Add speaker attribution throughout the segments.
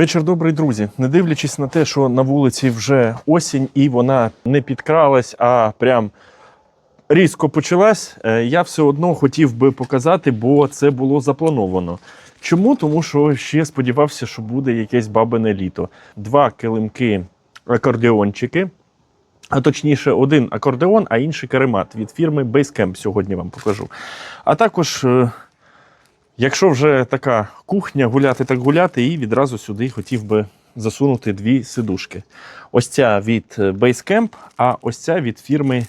Speaker 1: Вечір добрий, друзі. Не дивлячись на те, що на вулиці вже осінь і вона не підкралась, а прям різко почалась, е, я все одно хотів би показати, бо це було заплановано. Чому? Тому що ще сподівався, що буде якесь бабине літо. Два килимки акордеончики. А точніше, один акордеон, а інший каремат від фірми Basecamp сьогодні вам покажу. А також, е, якщо вже така кухня, гуляти так гуляти, і відразу сюди хотів би засунути дві сидушки. Ось ця від е, Basecamp, а ось ця від фірми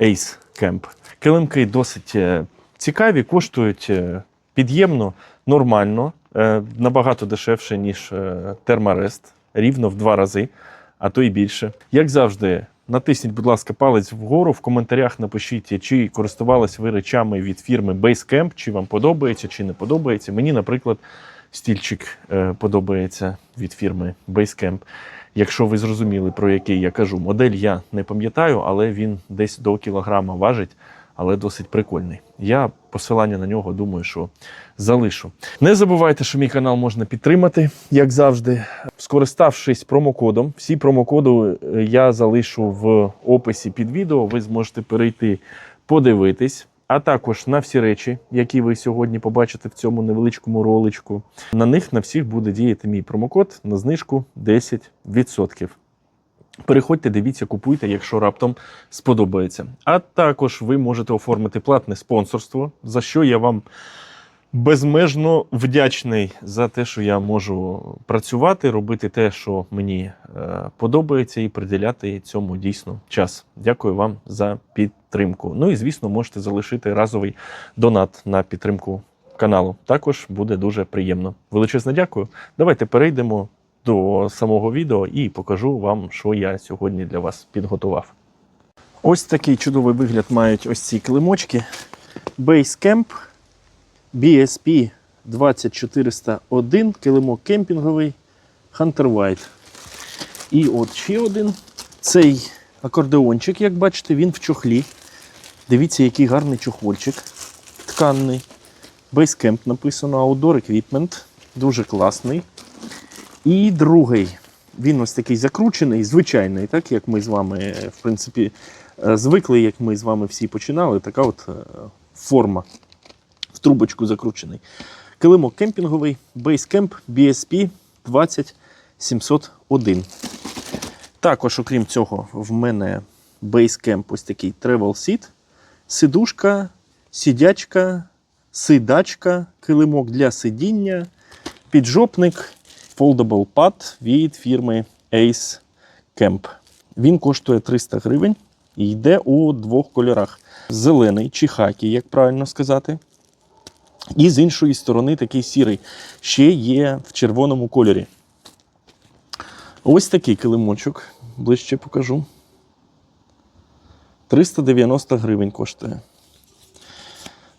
Speaker 1: Ace Camp. Килимки досить е, цікаві, коштують е, під'ємно, нормально, набагато дешевше, ніж Термарест, рівно в два рази, а то й більше. Як завжди, натисніть, будь ласка, палець вгору. В коментарях напишіть, чи користувались ви речами від фірми Basecamp, чи вам подобається, чи не подобається. Мені, наприклад, стільчик е, подобається від фірми Basecamp. Якщо ви зрозуміли, про який я кажу, модель я не пам'ятаю, але він десь до кілограма важить, але досить прикольний. Я посилання на нього думаю, що залишу. Не забувайте, що мій канал можна підтримати, як завжди, скориставшись промокодом. Всі промокоди е, я залишу в описі під відео. Ви зможете перейти подивитись. А також на всі речі, які ви сьогодні побачите в цьому невеличкому роличку. На них на всіх буде діяти мій промокод на знижку 10%. Переходьте, дивіться, купуйте, якщо раптом сподобається. А також ви можете оформити платне спонсорство, за що я вам безмежно вдячний за те, що я можу працювати, робити те, що мені е, подобається, і приділяти цьому дійсно час. Дякую вам за підтримку. Ну і звісно, можете залишити разовий донат на підтримку каналу. Також буде дуже приємно. Величезне дякую. Давайте перейдемо до самого відео і покажу вам, що я сьогодні для вас підготував. Ось такий чудовий вигляд мають ось ці килимочки. Basecamp BSP 20401, килимок кемпінговий Hunter White. І от ще один. Цей акордеончик, як бачите, він в чохлі. Дивіться, який гарний чохольчик. Тканний. Basecamp написано Outdoor Equipment. Дуже класний. І другий. Він ось такий закручений, звичайний, так як ми з вами, е, в принципі, е, звикли, як ми з вами всі починали. Така от е, форма в трубочку закручений. Килимок кемпінговий Basecamp BSP 20701. Також, окрім цього, в мене Basecamp ось такий Travel Seat, сидушка, сидячка, сидачка, килимок для сидіння, піджопник, foldable pad від фірми Ace Camp. Він коштує 300 гривень і йде у двох кольорах: зелений чи хакі, як правильно сказати. І з іншої сторони такий сірий. Ще є в червоному кольорі. Ось такий килимочок. Ближче покажу. 390 гривень коштує.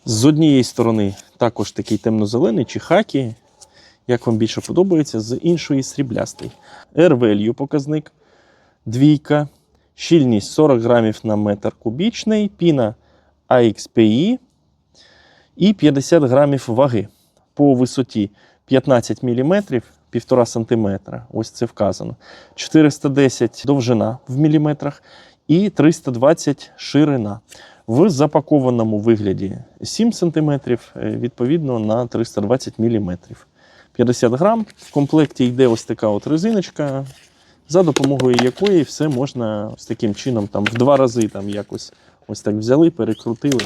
Speaker 1: З однієї сторони також такий темно-зелений чи хакі, як вам більше подобається, з іншої сріблястий. R-value показник. Двійка. Щільність 40 грамів на метр кубічний. Піна AXPI і 50 грамів ваги по висоті 15 мм, 1,5 см. Ось це вказано. 410 довжина в міліметрах і 320 ширина. В запакованому вигляді 7 см, відповідно на 320 мм. 50 грам. В комплекті йде ось така от резиночка, за допомогою якої все можна ось таким чином там, в два рази там, якось ось так взяли, перекрутили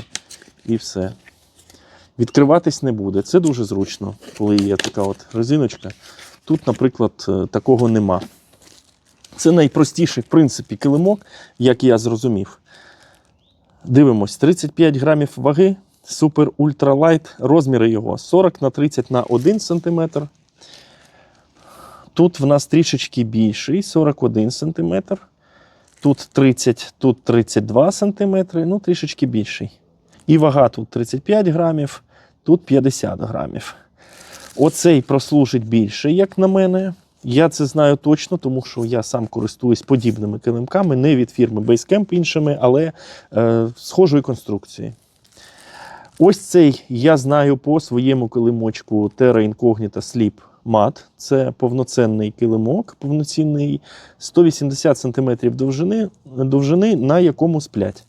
Speaker 1: і все відкриватись не буде. Це дуже зручно, коли є така от резиночка. Тут, наприклад, е, такого нема. Це найпростіший, в принципі, килимок, як я зрозумів. Дивимось, 35 грамів ваги, супер ультралайт, розміри його 40 на 30 на 1 см. Тут в нас трішечки більший, 41 см. Тут 30, тут 32 см, ну трішечки більший. І вага тут 35 грамів, тут 50 грамів. Оцей прослужить більше, як на мене. Я це знаю точно, тому що я сам користуюсь подібними килимками, не від фірми Basecamp іншими, але е, схожої конструкції. Ось цей я знаю по своєму килимочку Terra Incognita Sleep мат. Це повноцінний килимок, повноцінний 180 см довжини, довжини, на якому сплять.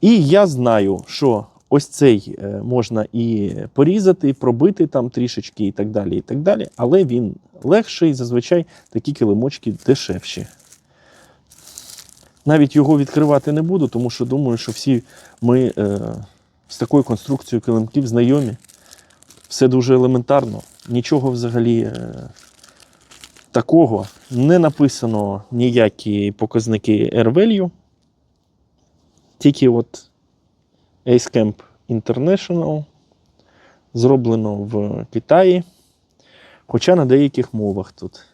Speaker 1: І я знаю, що ось цей е, можна і порізати, і пробити там трішечки і так далі. і так далі. Але він легший, зазвичай такі килимочки дешевші. Навіть його відкривати не буду, тому що думаю, що всі ми е, з такою конструкцією килимків знайомі. Все дуже елементарно. Нічого взагалі е, такого не написано ніякі показники R-value. Тільки от AceCamp International зроблено в Китаї. Хоча на деяких мовах тут.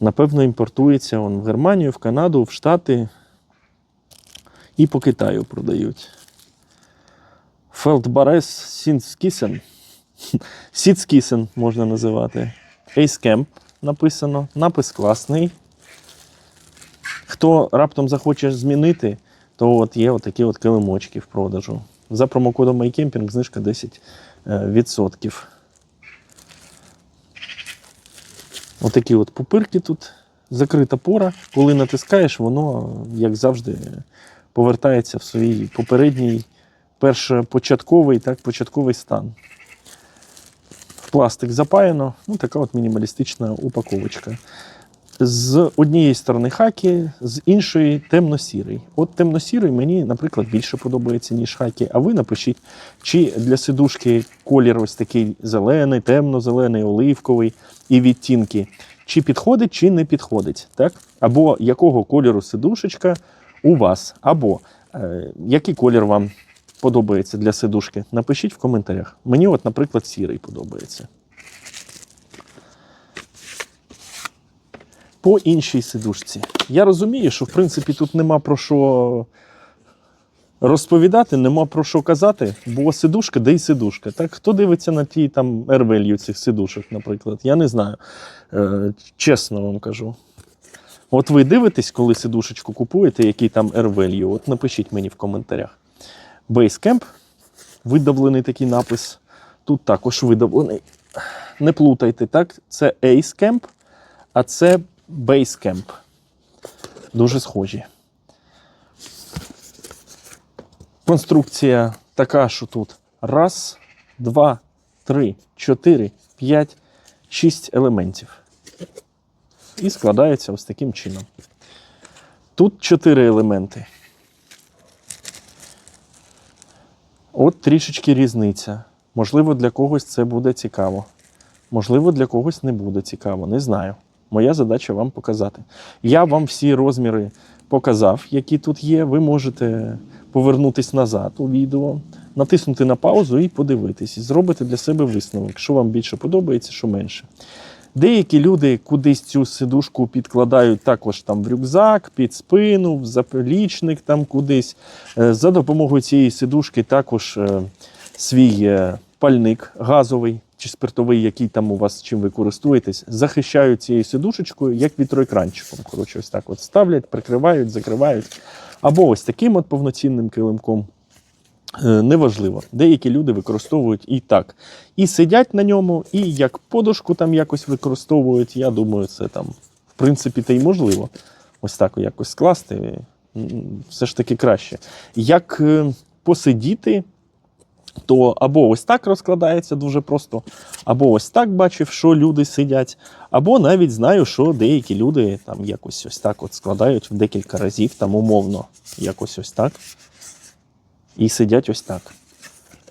Speaker 1: Напевно, імпортується он в Германію, в Канаду, в Штати і по Китаю продають. Фелдбарес Сінскісен. Сіцкісен можна називати. AceCamp написано. Напис класний. Хто раптом захоче змінити, то от є отакі от килимочки в продажу. За промокодом MyCamping знижка 10%. Отакі от пупирки тут. Закрита пора. Коли натискаєш, воно, як завжди, повертається в свій попередній першопочатковий, так, початковий стан. В пластик запаяно, ну така от мінімалістична упаковочка. З однієї сторони хаки, з іншої темно-сірий. От темно-сірий мені, наприклад, більше подобається, ніж хаки. А ви напишіть, чи для сидушки колір ось такий зелений, темно-зелений, оливковий і відтінки. Чи підходить, чи не підходить. Так? Або якого кольору сидушечка у вас, або е, який колір вам подобається для сидушки, напишіть в коментарях. Мені, от, наприклад, сірий подобається. По іншій сидушці. Я розумію, що в принципі тут нема про що розповідати, нема про що казати, бо сидушка, де й сидушка. Так? Хто дивиться на ті там ервелью цих сидушок, наприклад? Я не знаю. Е, чесно вам кажу. От ви дивитесь, коли сидушечку купуєте, який там R-value, от напишіть мені в коментарях. Basecamp, видавлений такий напис. Тут також видавлений. Не плутайте, так? Це AceCamp, а це Basecamp. Дуже схожі. Конструкція така, що тут раз, два, три, чотири, п'ять, шість елементів. І складається ось таким чином. Тут чотири елементи. От трішечки різниця. Можливо, для когось це буде цікаво. Можливо, для когось не буде цікаво. Не знаю. Моя задача вам показати. Я вам всі розміри показав, які тут є. Ви можете повернутися назад у відео, натиснути на паузу і подивитись. Зробити для себе висновок, що вам більше подобається, що менше. Деякі люди кудись цю сидушку підкладають також там в рюкзак, під спину, в заплічник там кудись. Е, За допомогою цієї сидушки також е, свій е, пальник газовий чи спиртовий, який там у вас чим ви користуєтесь, захищають цією сидушечкою, як вітроекранчиком. Коротше, ось так от ставлять, прикривають, закривають. Або ось таким от повноцінним килимком. Е, Неважливо. Деякі люди використовують і так. І сидять на ньому, і як подушку там якось використовують. Я думаю, це там, в принципі, та й можливо. Ось так якось скласти. Все ж таки краще. Як е, посидіти, то або ось так розкладається дуже просто, або ось так бачив, що люди сидять, або навіть знаю, що деякі люди там якось ось так от складають в декілька разів, там умовно, якось ось так і сидять ось так.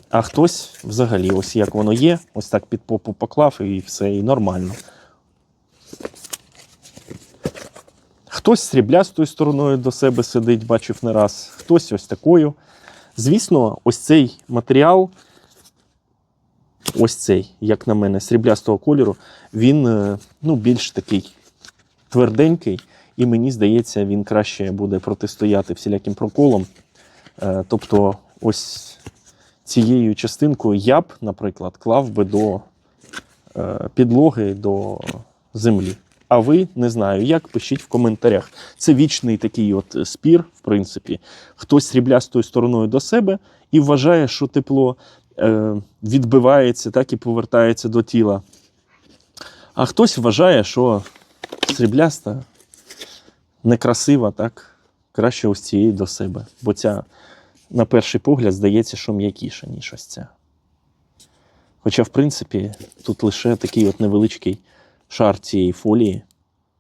Speaker 1: А хтось взагалі, ось як воно є, ось так під попу поклав і все, і нормально. Хтось сріблястою стороною до себе сидить, бачив не раз, хтось ось такою. Звісно, ось цей матеріал, ось цей, як на мене, сріблястого кольору, він е, ну, більш такий тверденький, і мені здається, він краще буде протистояти всіляким проколам. Е, Тобто, ось цією частинкою я б, наприклад, клав би до е, підлоги до землі. А ви не знаю, як пишіть в коментарях. Це вічний такий от спір, в принципі. Хтось сріблястою стороною до себе і вважає, що тепло е, відбивається, так і повертається до тіла. А хтось вважає, що срібляста некрасива, так? Краще ось цієї до себе. Бо ця, на перший погляд, здається, що м'якіша, ніж ось ця. Хоча, в принципі, тут лише такий от невеличкий шар цієї фолії.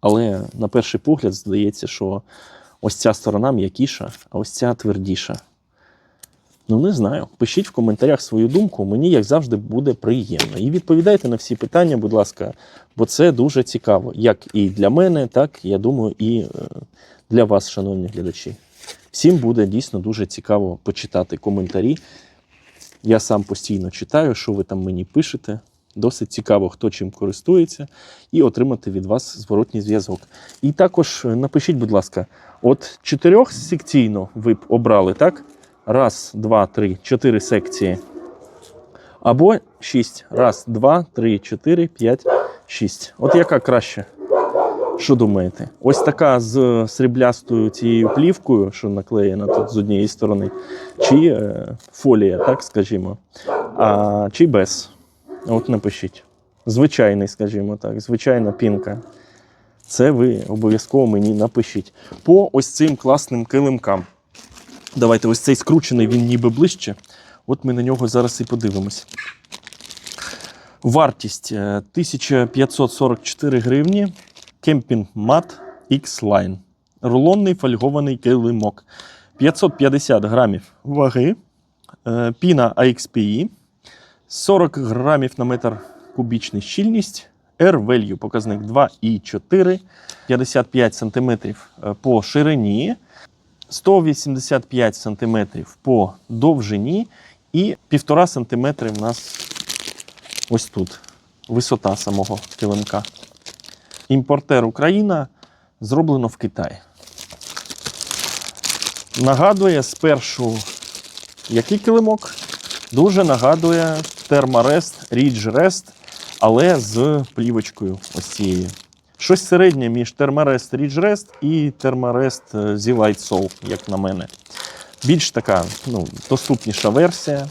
Speaker 1: Але на перший погляд здається, що ось ця сторона м'якіша, а ось ця твердіша. Ну, не знаю. Пишіть в коментарях свою думку, мені, як завжди, буде приємно. І відповідайте на всі питання, будь ласка, бо це дуже цікаво. Як і для мене, так, я думаю, і е, для вас, шановні глядачі. Всім буде дійсно дуже цікаво почитати коментарі. Я сам постійно читаю, що ви там мені пишете. Досить цікаво, хто чим користується, і отримати від вас зворотній зв'язок. І також е, напишіть, будь ласка, от чотирьох секційно ви б обрали, так? Раз, два, три, чотири секції. Або шість. Раз, два, три, чотири, п'ять, шість. От яка краще? Що думаєте? Ось така з сріблястою цією плівкою, що наклеєна тут з однієї сторони, чи е, фолія, так скажімо, а, чи без. От напишіть. Звичайний, скажімо так, звичайна пінка. Це ви обов'язково мені напишіть. По ось цим класним килимкам. Давайте ось цей скручений, він ніби ближче. От ми на нього зараз і подивимось. Вартість е, 1544 гривні. Кемпінг Мат X-Line. Рулонний фольгований килимок. 550 грамів ваги. Е, Піна AXPE. 40 грамів на метр кубічний щільність. R-value показник 2,4. 55 см по ширині. 185 см по довжині і 1,5 см у нас ось тут висота самого килимка. Імпортер Україна зроблено в Китаї. Нагадує спершу, який килимок? Дуже нагадує Ridge Rest, але з плівочкою ось цією. Щось середнє між Thermarest Ridge і Thermarest Z Light Soul, як на мене. Більш така ну, доступніша версія.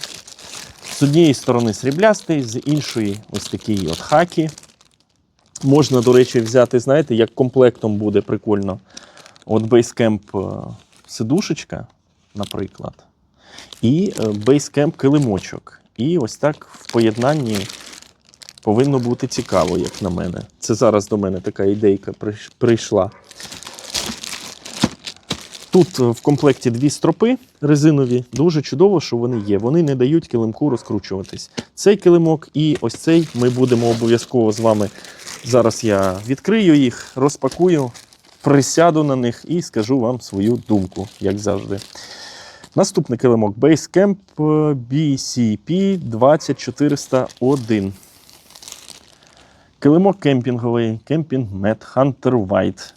Speaker 1: З однієї сторони сріблястий, з іншої ось такий от хакі. Можна, до речі, взяти, знаєте, як комплектом буде прикольно. От Basecamp е, сидушечка, наприклад, і е, Basecamp килимочок. І ось так в поєднанні повинно бути цікаво, як на мене. Це зараз до мене така ідейка прийшла. Тут е, в комплекті дві стропи резинові. Дуже чудово, що вони є. Вони не дають килимку розкручуватись. Цей килимок і ось цей ми будемо обов'язково з вами. Зараз я відкрию їх, розпакую, присяду на них і скажу вам свою думку, як завжди. Наступний килимок Basecamp е, BCP 20401. Килимок кемпінговий, кемпінг Мед Hunter White.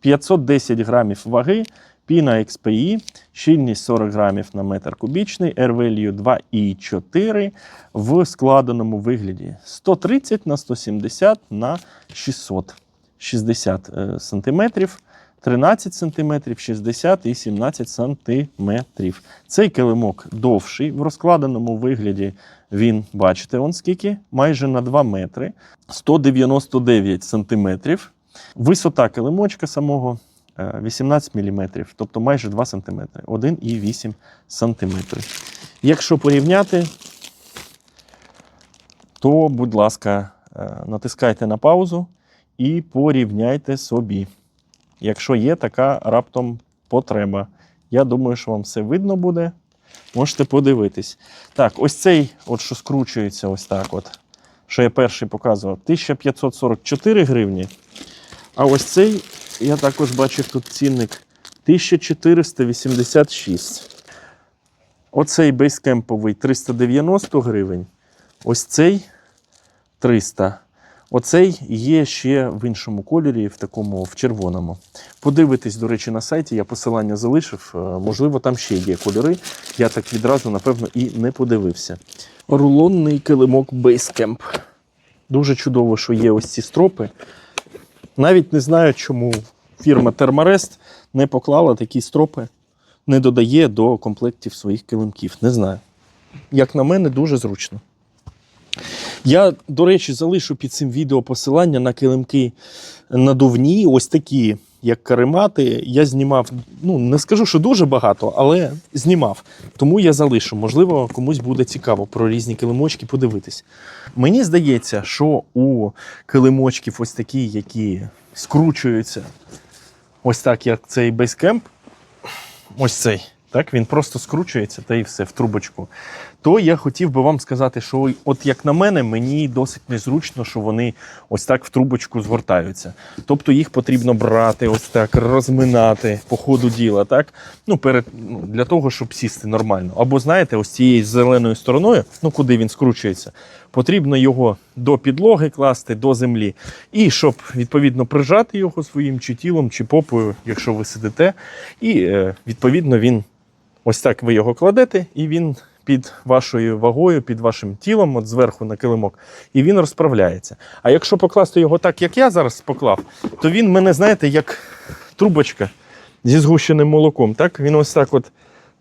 Speaker 1: 510 грамів ваги, піна XPI, щільність 40 грамів на метр кубічний, R-value 2,4 в складеному вигляді 130 на 170 на 660 е, сантиметрів. 13 см, 60 і 17 см. Цей килимок довший. В розкладеному вигляді він, бачите, он скільки? Майже на 2 метри, 199 см. Висота килимочка самого е, 18 мм, тобто майже 2 см, 1,8 см. Якщо порівняти, то, будь ласка, е, натискайте на паузу і порівняйте собі якщо є така раптом потреба. Я думаю, що вам все видно буде. Можете подивитись. Так, ось цей, от що скручується, ось так, от, що я перший показував, 1544 гривні. А ось цей, я також бачив тут цінник 1486. Оцей бейскемповий 390 гривень. Ось цей 300. Оцей є ще в іншому кольорі, в такому в червоному. Подивитись, до речі, на сайті, я посилання залишив. е, Можливо, там ще є кольори. Я так відразу, напевно, і не подивився. Рулонний килимок Basecamp. Дуже чудово, що є ось ці стропи. Навіть не знаю, чому фірма Thermarest не поклала такі стропи, не додає до комплектів своїх килимків. Не знаю. Як на мене, дуже зручно. Я, до речі, залишу під цим відео посилання на килимки надувні, ось такі, як каремати. Я знімав, ну не скажу, що дуже багато, але знімав. Тому я залишу. Можливо, комусь буде цікаво про різні килимочки подивитись. Мені здається, що у килимочків ось такі, які скручуються, ось так, як цей бейскемп, ось цей. Так, він просто скручується та і все в трубочку. То я хотів би вам сказати, що от як на мене, мені досить незручно, що вони ось так в трубочку згортаються. Тобто їх потрібно брати, ось так розминати по ходу діла, так? Ну, перед, ну, для того, щоб сісти нормально. Або знаєте, ось цією зеленою стороною, ну куди він скручується, потрібно його до підлоги класти, до землі. І щоб відповідно прижати його своїм чи тілом, чи попою, якщо ви сидите. І е, відповідно він. Ось так ви його кладете, і він під вашою вагою, під вашим тілом, от зверху на килимок, і він розправляється. А якщо покласти його так, як я зараз поклав, то він мене, знаєте, як трубочка зі згущеним молоком. Так? Він ось так от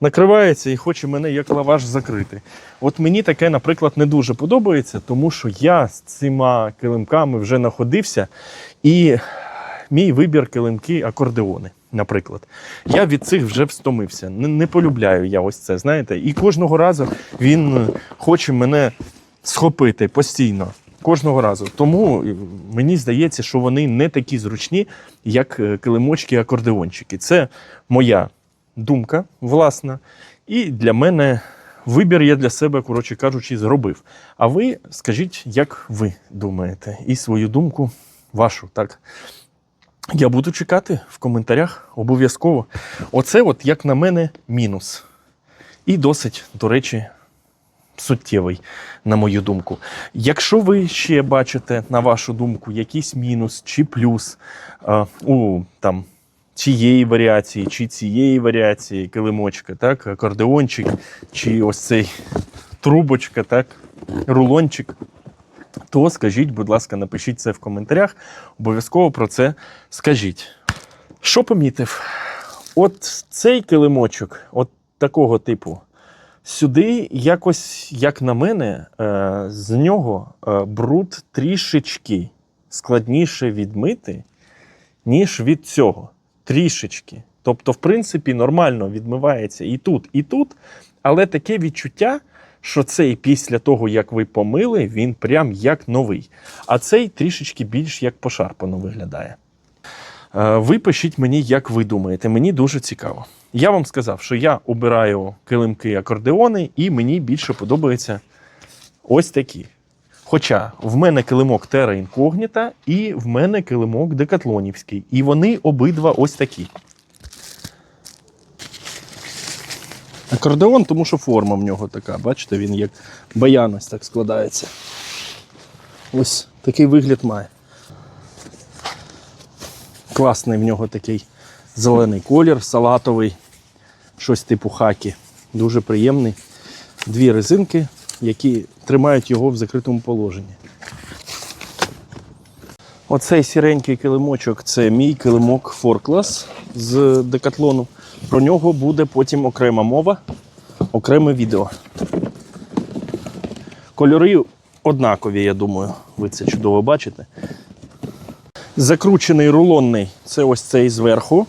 Speaker 1: накривається і хоче мене як лаваш закрити. От мені таке, наприклад, не дуже подобається, тому що я з цими килимками вже находився, і мій вибір килимки акордеони. Наприклад, я від цих вже встомився. Не, не полюбляю я ось це, знаєте. І кожного разу він е, хоче мене схопити постійно. Кожного разу. Тому е, мені здається, що вони не такі зручні, як е, килимочки-акордеончики. Це моя думка власна. І для мене вибір я для себе, коротше кажучи, зробив. А ви скажіть, як ви думаєте, і свою думку вашу, так? Я буду чекати в коментарях обов'язково. Оце, от, як на мене, мінус. І досить, до речі, суттєвий, на мою думку. Якщо ви ще бачите, на вашу думку, якийсь мінус чи плюс е, у там, цієї варіації, чи цієї варіації килимочка, так, акордеончик, чи ось цей трубочка, так, рулончик, то скажіть, будь ласка, напишіть це в коментарях. Обов'язково про це скажіть. Що помітив? От цей килимочок, от такого типу, сюди якось, як на мене, е, з нього е, бруд трішечки складніше відмити, ніж від цього. Трішечки. Тобто, в принципі, нормально відмивається і тут, і тут, але таке відчуття що цей після того, як ви помили, він прям як новий. А цей трішечки більш як пошарпано виглядає. Е, Ви пишіть мені, як ви думаєте, мені дуже цікаво. Я вам сказав, що я обираю килимки акордеони, і мені більше подобаються ось такі. Хоча в мене килимок Terra Incognita і в мене килимок Декатлонівський. І вони обидва ось такі. Акордеон, тому що форма в нього така. Бачите, він як баян ось так складається. Ось такий вигляд має. Класний в нього такий зелений колір, салатовий, щось типу хакі. Дуже приємний. Дві резинки, які тримають його в закритому положенні. Оцей сіренький килимочок це мій килимок Forclass з декатлону. Про нього буде потім окрема мова, окреме відео. Кольори однакові, я думаю, ви це чудово бачите. Закручений рулонний це ось цей зверху.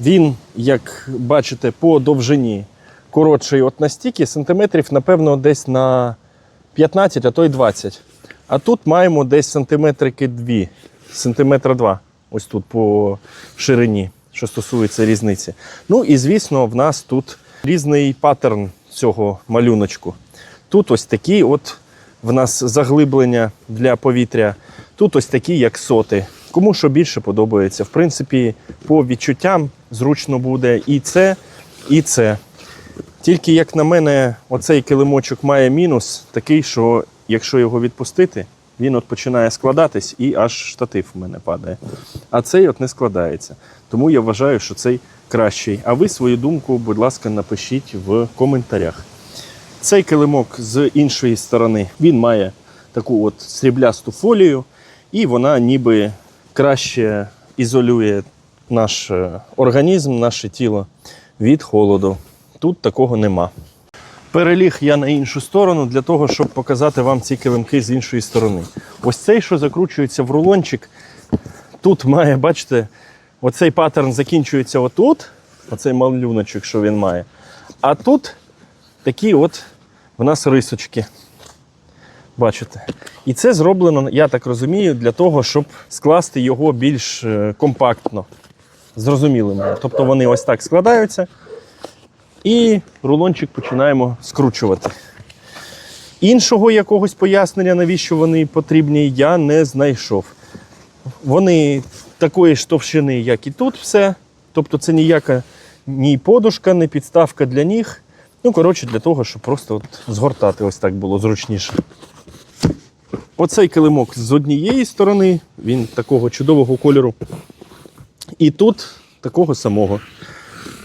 Speaker 1: Він, як бачите, по довжині коротший от настільки, сантиметрів, напевно, десь на 15, а то й 20. А тут маємо десь сантиметрики 2, сантиметра 2, ось тут по ширині, що стосується різниці. Ну і звісно, в нас тут різний паттерн цього малюночку. Тут ось такі от в нас заглиблення для повітря. Тут ось такі, як соти. Кому що більше подобається. В принципі, по відчуттям зручно буде і це, і це. Тільки, як на мене, оцей килимочок має мінус такий, що якщо його відпустити, він от починає складатись і аж штатив в мене падає. А цей от не складається. Тому я вважаю, що цей кращий. А ви свою думку, будь ласка, напишіть в коментарях. Цей килимок з іншої сторони він має таку от сріблясту фолію, і вона ніби краще ізолює наш е, організм, наше тіло від холоду. Тут такого нема. Переліг я на іншу сторону для того, щоб показати вам ці килимки з іншої сторони. Ось цей, що закручується в рулончик, тут має, бачите, оцей паттерн закінчується отут, оцей малюночок, що він має. А тут такі от в нас рисочки. Бачите? І це зроблено, я так розумію, для того, щоб скласти його більш е, компактно, зрозумілим. Тобто вони ось так складаються, і рулончик починаємо скручувати. Іншого якогось пояснення, навіщо вони потрібні, я не знайшов. Вони такої ж товщини, як і тут все. Тобто це ніяка ні подушка, ні підставка для ніг. Ну, коротше, для того, щоб просто от згортати ось так було зручніше. Оцей килимок з однієї сторони, він такого чудового кольору. І тут такого самого.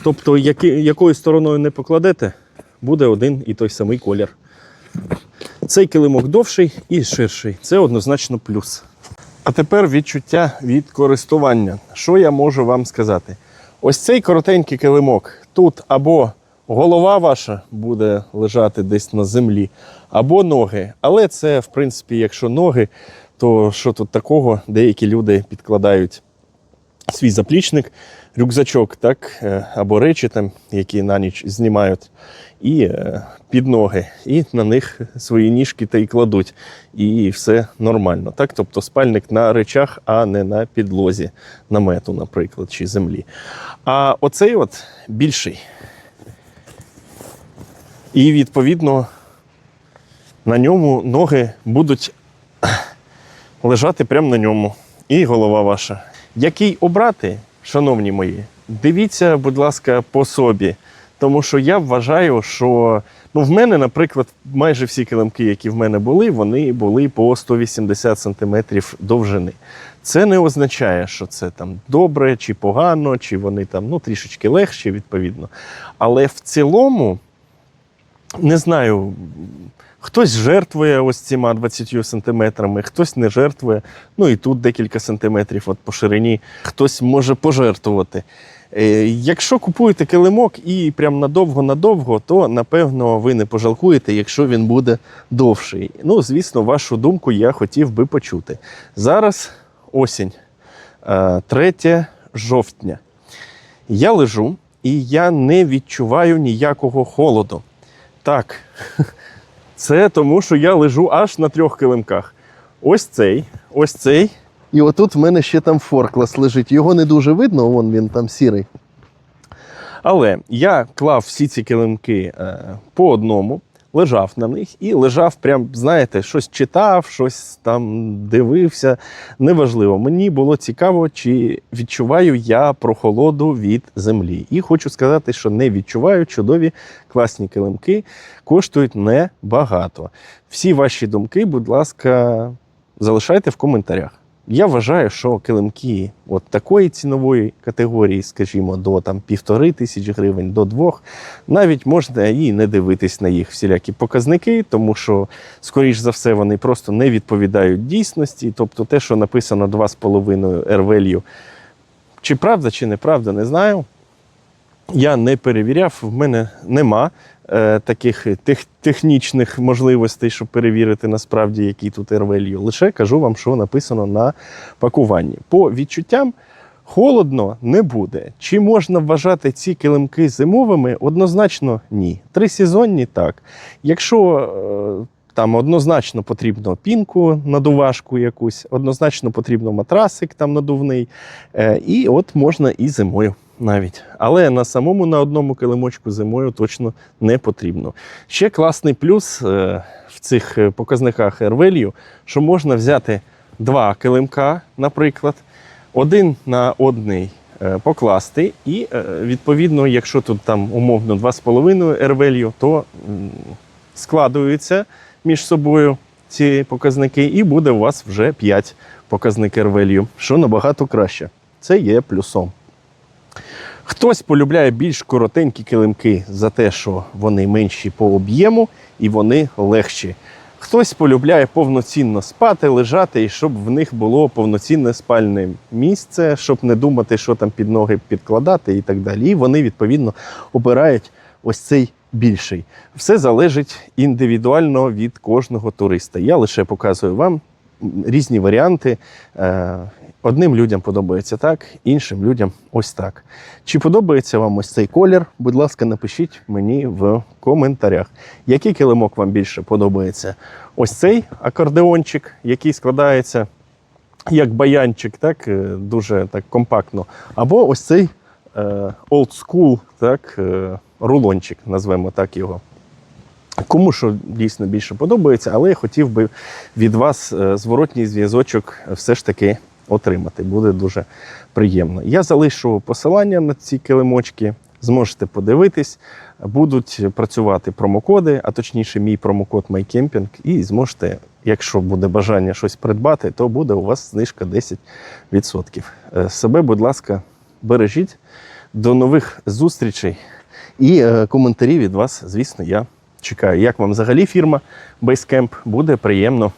Speaker 1: Тобто, які, якою стороною не покладете, буде один і той самий колір. Цей килимок довший і ширший. Це однозначно плюс. А тепер відчуття від користування. Що я можу вам сказати? Ось цей коротенький килимок. Тут або голова ваша буде лежати десь на землі, або ноги. Але це, в принципі, якщо ноги, то що тут такого, деякі люди підкладають свій заплічник, рюкзачок, так, е, або речі, там, які на ніч знімають, і е, під ноги, і на них свої ніжки та й кладуть. І все нормально. Так? Тобто спальник на речах, а не на підлозі намету, наприклад, чи землі. А оцей от більший. І відповідно на ньому ноги будуть лежати прямо на ньому. І голова ваша. Який обрати, шановні мої, дивіться, будь ласка, по собі. Тому що я вважаю, що ну, в мене, наприклад, майже всі килимки, які в мене були, вони були по 180 см довжини. Це не означає, що це там добре чи погано, чи вони там ну, трішечки легші, відповідно. Але в цілому, не знаю, хтось жертвує ось цими 20 сантиметрами, хтось не жертвує. Ну і тут декілька сантиметрів от по ширині, хтось може пожертвувати. Е, Якщо купуєте килимок і прям надовго-надовго, то напевно ви не пожалкуєте, якщо він буде довший. Ну, звісно, вашу думку я хотів би почути. Зараз осінь, е, 3 жовтня. Я лежу і я не відчуваю ніякого холоду. Так, це тому, що я лежу аж на трьох килимках. Ось цей, ось цей. І отут в мене ще там форклас лежить. Його не дуже видно, вон він там сірий. Але я клав всі ці килимки е, по одному, лежав на них і лежав, прям, знаєте, щось читав, щось там дивився. Неважливо. Мені було цікаво, чи відчуваю я прохолоду від землі. І хочу сказати, що не відчуваю чудові класні килимки, коштують небагато. Всі ваші думки, будь ласка, залишайте в коментарях. Я вважаю, що килимки от такої цінової категорії, скажімо, до там півтори тисячі гривень, до двох, навіть можна і не дивитись на їх всілякі показники, тому що, скоріш за все, вони просто не відповідають дійсності. Тобто, те, що написано 2,5 R-value, чи правда, чи неправда, не знаю. Я не перевіряв, в мене нема е, таких тех, технічних можливостей, щоб перевірити насправді, який тут R-value. Лише кажу вам, що написано на пакуванні. По відчуттям холодно не буде. Чи можна вважати ці килимки зимовими? Однозначно ні. Трисезонні так. Якщо е, там однозначно потрібно пінку надувашку якусь, однозначно потрібно матрасик там надувний. Е, і от можна і зимою навіть. Але на самому на одному килимочку зимою точно не потрібно. Ще класний плюс е, в цих е, показниках AirValue, що можна взяти два килимка, наприклад, один на одний покласти, і відповідно, якщо тут там умовно 2,5 AirValue, то м, складуються між собою ці показники, і буде у вас вже 5 показник AirValue, що набагато краще. Це є плюсом. Хтось полюбляє більш коротенькі килимки за те, що вони менші по об'єму і вони легші. Хтось полюбляє повноцінно спати, лежати, і щоб в них було повноцінне спальне місце, щоб не думати, що там під ноги підкладати і так далі. І вони, відповідно, обирають ось цей більший. Все залежить індивідуально від кожного туриста. Я лише показую вам різні варіанти. Е, Одним людям подобається так, іншим людям ось так. Чи подобається вам ось цей колір? Будь ласка, напишіть мені в коментарях, який килимок вам більше подобається. Ось цей акордеончик, який складається як баянчик, так, е, дуже так компактно. Або ось цей е, old school, так, е, рулончик, назвемо так його. Кому що дійсно більше подобається, але я хотів би від вас е, зворотній зв'язочок все ж таки отримати. Буде дуже приємно. Я залишу посилання на ці килимочки, зможете подивитись. Будуть працювати промокоди, а точніше, мій промокод MyCamping, і зможете, якщо буде бажання щось придбати, то буде у вас знижка 10%. Е, Себе, будь ласка, бережіть. До нових зустрічей і е, коментарі від вас, звісно, я чекаю. Як вам взагалі фірма Basecamp? Буде приємно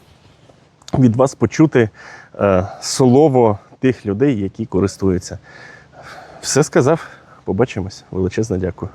Speaker 1: від вас почути е, слово тих людей, які користуються. Все сказав. Побачимось. Величезне дякую.